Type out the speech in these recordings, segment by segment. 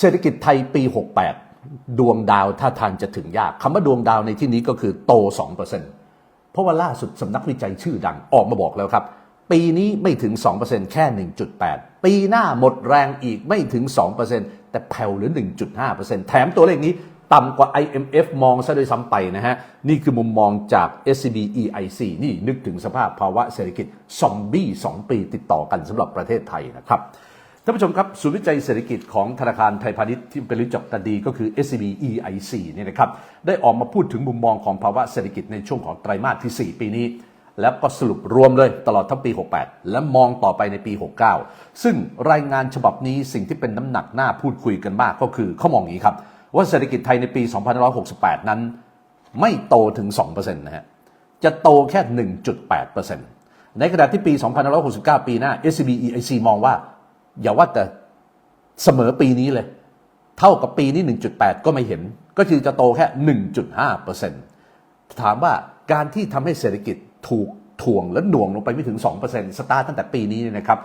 เศรษฐกิจไทยปี 68 ดวงดาวท่าทางจะถึงยากคำว่าดวงดาวในที่นี้ก็คือโต 2%เพราะว่าล่าสุดสำนักวิจัยชื่อดังออกมาบอกแล้วครับ ปีนี้ไม่ถึง 2%แค่ 1.8 ปีหน้าหมดแรงอีกไม่ถึง 2%แต่แผ่วเหรือ 1.5%แถมตัวเลขนี้ต่ำกว่า IMF มองซะด้วยซ้ำไปนะฮะ นี่คือมุมมองจาก SCB EIC นี่นึกถึงสภาพภาวะเศรษฐกิจซอมบี้ 2 ปีติดต่อกันสำหรับประเทศไทยนะครับ ท่านผู้ชมครับศูนย์วิจัยเศรษฐกิจของธนาคารไทยพาณิชย์ที่เป็นรู้จักกันดีก็คือ SCB EIC เนี่ยนะครับได้ออกมาพูดถึงมุมมองของภาวะเศรษฐกิจในช่วงของไตรมาสที่ 4 ปีนี้ แล้วก็สรุปรวมเลยตลอดทั้งปี 68 และมองต่อไปในปี 69 ซึ่งรายงานฉบับนี้สิ่งที่เป็นน้ำหนักหน้าพูดคุยกันมากก็คือเขามองอย่างนี้ครับ ว่าเศรษฐกิจไทยในปี 2568 นั้น ไม่โตถึง 2%นะฮะจะโตแค่ 1.8%ในขณะที่ปี 2569 ปีหน้า SCB EIC มองว่า อย่าว่าแต่เสมอปีนี้เลย เท่ากับปีนี้ 1.8 ก็ไม่เห็น ก็คือจะโตแค่ 1.5%ถามว่าการที่ทำให้เศรษฐกิจถูกถ่วงและหน่วงลงไปไม่ถึง 2%สตาร์ตั้งแต่ปีนี้เนี่ยนะครับ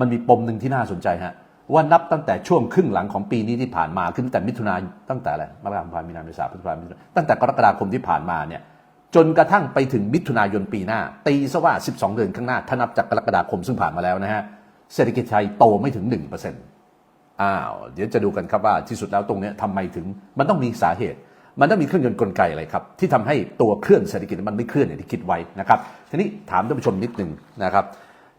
มันมีปมหนึ่งที่น่าสนใจฮะว่านับตั้งแต่ช่วงครึ่งหลังของปีนี้ที่ผ่านมาขึ้นแต่มิถุนายนตั้งแต่อะไรมกราคมพามีนาเมษาพฤษภาคมตั้งแต่กรกฎาคมที่ผ่านมาเนี่ยจนกระทั่งไปถึงมิถุนายนปีหน้า ตีซะว่า 12 เดือนข้างหน้าถ้านับจากกรกฎาคมซึ่งผ่านมาแล้วนะฮะ เศรษฐกิจไทยโตไม่ถึง 1%อ้าว เดี๋ยวจะดูกันครับว่าที่สุดแล้วตรงนี้ทำไมถึง มันต้องมีสาเหตุ มันต้องมีเครื่องยนต์กลไกอะไรครับ ที่ทำให้ตัวเคลื่อนเศรษฐกิจมันไม่เคลื่อนอย่างที่คิดไว้นะครับ ทีนี้ถามท่านผู้ชมนิดหนึ่งนะครับ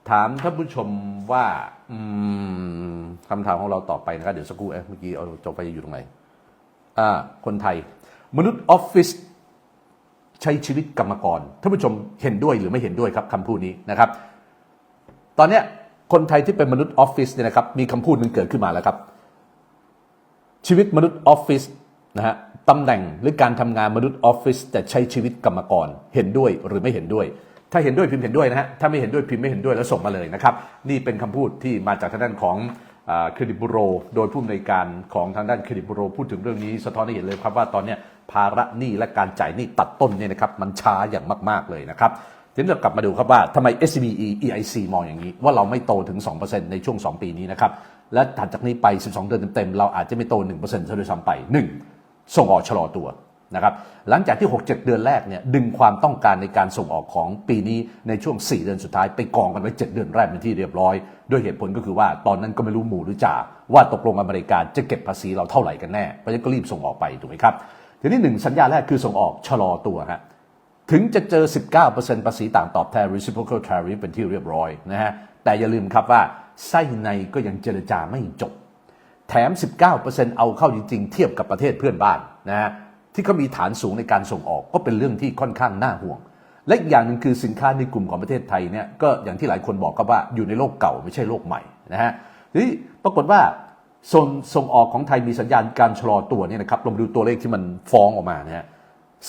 ถามท่านผู้ชมว่าอืมคำถามของเราต่อไปนะครับเดี๋ยวสักครู่เอ๊ะเมื่อกี้เอาจบไปอยู่ตรงไหนอ่าคนไทย มนุษย์ออฟฟิศใช้ชีวิตกรรมกรท่านผู้ชมเห็นด้วยหรือไม่เห็นด้วยครับคำพูดนี้นะครับ ตอนเนี้ย คนไทยที่เป็นมนุษย์ออฟฟิศเนี่ยนะครับมีคำพูดหนึ่งเกิดขึ้นมาแล้วครับ ชีวิตมนุษย์ออฟฟิศนะฮะตำแหน่งหรือการทำงานมนุษย์ออฟฟิศแต่ใช้ชีวิตกรรมกรเห็นด้วยหรือไม่เห็นด้วย ถ้าเห็นด้วยพิมพ์เห็นด้วยนะฮะถ้าไม่เห็นด้วยพิมพ์ไม่เห็นด้วยแล้วส่งมาเลยนะครับ นี่เป็นคำพูดที่มาจากทางด้านของเครดิตบูโร โดยผู้อำนวยการของทางด้านเครดิตบูโร พูดถึงเรื่องนี้สะท้อนให้เห็นเลยครับว่าตอนนี้ภาระหนี้และการจ่ายหนี้ตัดต้นเนี่ยนะครับมันช้าอย่างมาก ๆเลยนะครับ ทีนี้เรากลับมาดูครับว่าทำไม SCB EIC มองอย่างนี้ ว่าเราไม่โตถึง 2%ในช่วง 2 ปีนี้นะครับ และถัดจากนี้ไป 12 เดือนเต็มๆ เราอาจจะไม่โต1%ซะด้วยซ้ำไป 1. ส่งออกชะลอตัวนะครับหลังจากที่ 6-7 เดือนแรกเนี่ยดึงความต้องการในการส่งออกของปีนี้ในช่วง 4 เดือนสุดท้ายไปกองกันไว้ 7 เดือนแรกเป็นที่เรียบร้อยด้วยเหตุผลก็คือว่าตอนนั้นก็ไม่รู้หมู่หรือจ่าว่าตกลงอเมริกาจะเก็บภาษีเราเท่าไหร่กันแน่เพราะฉะนั้นก็รีบส่งออกไปถูกไหมครับทีนี้หนึ่งสัญญาแรกคือส่งออกชะลอตัวฮะ ถึงจะเจอ 19%ภาษีต่างตอบแทน reciprocal tariff เป็นที่เรียบร้อยนะฮะ แต่อย่าลืมครับว่าไส้ในก็ยังเจรจาไม่จบ แถม 19%เอาเข้าจริง ๆ เทียบกับประเทศเพื่อนบ้านนะฮะที่เขามีฐานสูงในการส่งออกก็เป็นเรื่องที่ค่อนข้างน่าห่วง และอีกอย่างหนึ่งคือสินค้าในกลุ่มของประเทศไทยเนี่ยก็อย่างที่หลายคนบอกครับว่าอยู่ในโลกเก่าไม่ใช่โลกใหม่นะฮะทีนี้ปรากฏว่าส่งส่งออกของไทยมีสัญญาณการชะลอตัวเนี่ยนะครับลองดูตัวเลขที่มันฟ้องออกมานะฮะ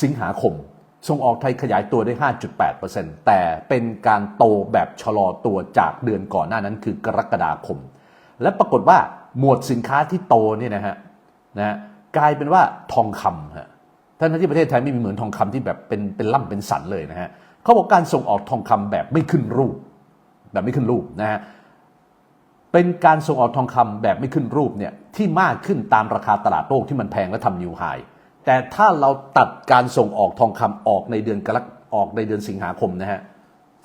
สิงหาคม ส่งออกไทยขยายตัวได้ 5.8%แต่เป็นการโตแบบชะลอตัวจากเดือนก่อนหน้านั้นคือกรกฎาคม และปรากฏว่าหมวดสินค้าที่โตเนี่ยนะฮะนะฮะกลายเป็นว่าทองคำฮะทั้งที่ประเทศไทยไม่มีเหมือนทองคำที่แบบเป็นเป็นล่ำเป็นสันเลยนะฮะเขาบอกการส่งออกทองคำแบบไม่ขึ้นรูป แบบไม่ขึ้นรูปนะฮะเป็นการส่งออกทองคำแบบไม่ขึ้นรูปเนี่ยที่มากขึ้นตามราคาตลาดโลกที่มันแพงและทำนิวไฮ แต่ถ้าเราตัดการส่งออกทองคำออกในเดือนกรกออกในเดือนสิงหาคมนะฮะ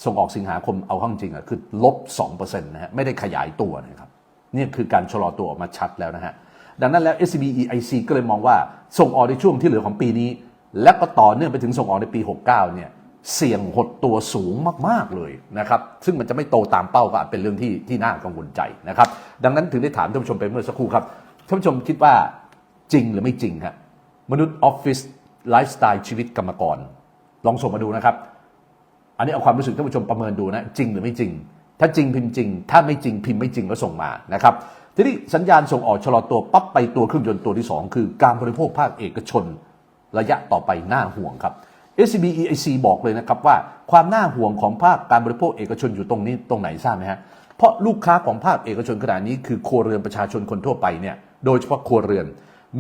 ส่งออกสิงหาคมเอาข้าจริงอะคือลบ2%นะฮะไม่ได้ขยายตัวนะครับนี่คือการชะลอตัวออกมาชัดแล้วนะฮะดังนั้นแล้ว SCB EIC ก็เลยมองว่าส่งออกในช่วงที่เหลือของปีนี้ และก็ต่อเนื่องไปถึงส่งออกในปี 69 เนี่ยเสี่ยงหดตัวสูงมาก ๆ เลยนะครับ ซึ่งมันจะไม่โตตามเป้าก็เป็นเรื่องที่ที่น่ากังวลใจนะครับ ดังนั้นถึงได้ถามท่านผู้ชมไปเมื่อสักครู่ครับท่านผู้ชมคิดว่าจริงหรือไม่จริงครับ มนุษย์ออฟฟิศไลฟ์สไตล์ชีวิตกรรมกร ลองส่งมาดูนะครับ อันนี้เอาความรู้สึกท่านผู้ชมประเมินดูนะ จริงหรือไม่จริง ถ้าจริงพิมพ์จริง ถ้าไม่จริงพิมพ์ไม่จริงแล้วส่งมานะครับทีนี้สัญญาณส่งออกชะลอตัวปั๊บไปตัวเครื่องยนต์ตัวที่ 2 คือการบริโภคภาคเอกชน ระยะต่อไปน่าห่วงครับ SCB EIC บอกเลยนะครับว่าความน่าห่วงของภาคการบริโภคเอกชนอยู่ตรงนี้ตรงไหนทราบไหมฮะเพราะลูกค้าของภาคเอกชนขนาดนี้คือครัวเรือนประชาชนคนทั่วไปเนี่ยโดยเฉพาะครัวเรือน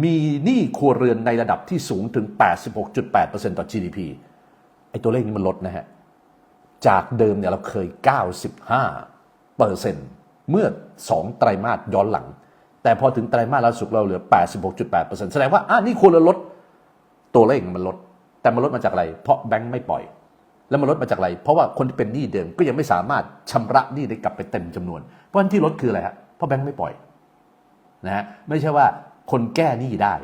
มีหนี้ครัวเรือนในระดับที่สูงถึง 86.8%ต่อ GDP ไอ้ตัวเลขนี้มันลดนะฮะ จากเดิมเนี่ยเราเคย 95เปอร์เซ็นต์เมื่อ 2 ไตรมาสย้อนหลัง แต่พอถึงไตรมาสล่าสุดเราเหลือ 86.8%แสดงว่าอะนี่ควรจะลด ตัวเลขมันลด แต่มันลดมาจากอะไร เพราะแบงค์ไม่ปล่อย แล้วมันลดมาจากอะไร เพราะว่าคนที่เป็นหนี้เดิมก็ยังไม่สามารถชำระหนี้ได้กลับไปเต็มจำนวน เพราะฉะนั้นที่ลดคืออะไรฮะเพราะแบงค์ไม่ปล่อยนะฮะไม่ใช่ว่า คนแก้หนี้ได้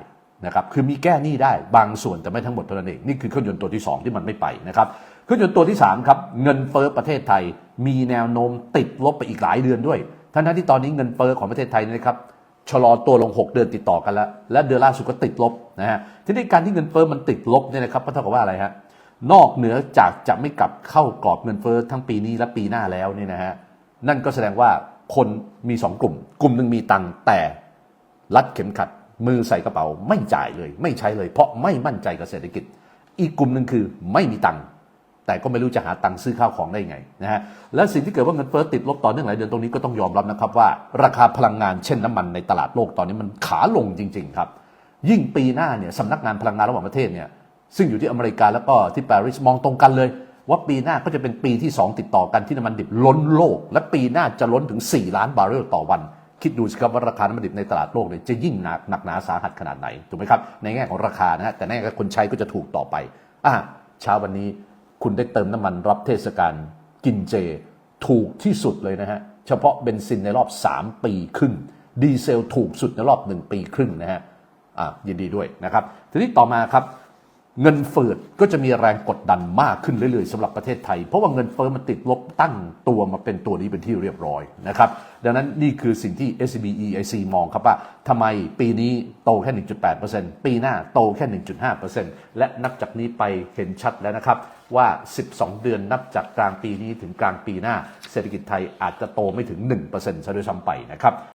นะครับคือมีแก้หนี้ได้บางส่วนแต่ไม่ทั้งหมดเท่านั้นเองนี่คือเครื่องยนต์ตัวที่ 2 ที่มันไม่ไปนะครับเครื่องยนต์ตัวที่3ครับเงินเฟ้อประเทศไทยมีแนวโน้มติดลบไปอีกหลายเดือนด้วยทั้งที่ตอนนี้เงินเฟ้อของประเทศไทยนะครับชะลอตัวลง 6 เดือนติดต่อกันแล้ว และเดือนล่าสุดก็ติดลบนะฮะทีนี้การที่เงินเฟ้อมันติดลบเนี่ยนะครับก็เท่ากับว่าอะไรฮะนอกเหนือจากจะไม่กลับเข้ากรอบเงินเฟ้อทั้งปีนี้และปีหน้าแล้วเนี่ยนะฮะนั่นก็แสดงว่าคนมีสองกลุ่ม กลุ่มหนึ่งมีตังค์แต่ รัดเข็มขัด มือใส่กระเป๋าไม่จ่ายเลย ไม่ใช้เลย เพราะไม่มั่นใจกับเศรษฐกิจ อีกกลุ่มหนึ่งคือไม่มีตังค์แต่ก็ไม่รู้จะหาตังค์ซื้อข้าวของได้ไงนะฮะและสิ่งที่เกิดว่าเงินเฟ้อติดลบต่อเนื่องหลายเดือนตรงนี้ก็ต้องยอมรับนะครับว่า ราคาพลังงานเช่นน้ำมันในตลาดโลกตอนนี้มันขาลงจริง ๆ ครับ ยิ่งปีหน้าเนี่ยสำนักงานพลังงานระหว่างประเทศเนี่ยซึ่งอยู่ที่อเมริกาแล้วก็ที่ปารีสมองตรงกันเลย ว่าปีหน้าก็จะเป็นปีที่ 2 ติดต่อกันที่น้ำมันดิบล้นโลก และปีหน้าจะล้นถึง 4 ล้านบาร์เรลต่อวัน คิดดูสิครับว่าราคาน้ำมันดิบในตลาดโลกเนี่ยจะยิ่งหนักหนักหนาสาหัสขนาดไหนถูกไหมครับในแง่ของราคานะฮะแต่ในแง่ของคนใช้ก็จะถูกต่อไปอะเช้าวันนี้คุณได้เติมน้ำมันรับเทศกาลกินเจ ถูกที่สุดเลยนะฮะเฉพาะเบนซินในรอบ 3 ปีครึ่งดีเซลถูกสุดในรอบ 1 ปีครึ่งนะฮะอะยินดีด้วยนะครับทีนี้ต่อมาครับ เงินเฟ้อก็จะมีแรงกดดันมากขึ้นเรื่อยๆสำหรับประเทศไทย เพราะว่าเงินเฟ้อมันติดลบตั้งตัวมาเป็นตัวนี้เป็นที่เรียบร้อยนะครับ ดังนั้นนี่คือสิ่งที่ SCB EIC มองครับว่าทำไมปีนี้โตแค่ 1.8%ปีหน้าโตแค่ 1.5%และนับจากนี้ไปเห็นชัดแล้วนะครับว่า 12 เดือนนับจากกลางปีนี้ถึงกลางปีหน้า เศรษฐกิจไทยอาจจะโตไม่ถึง 1%ซะด้วยซ้ำไปนะครับ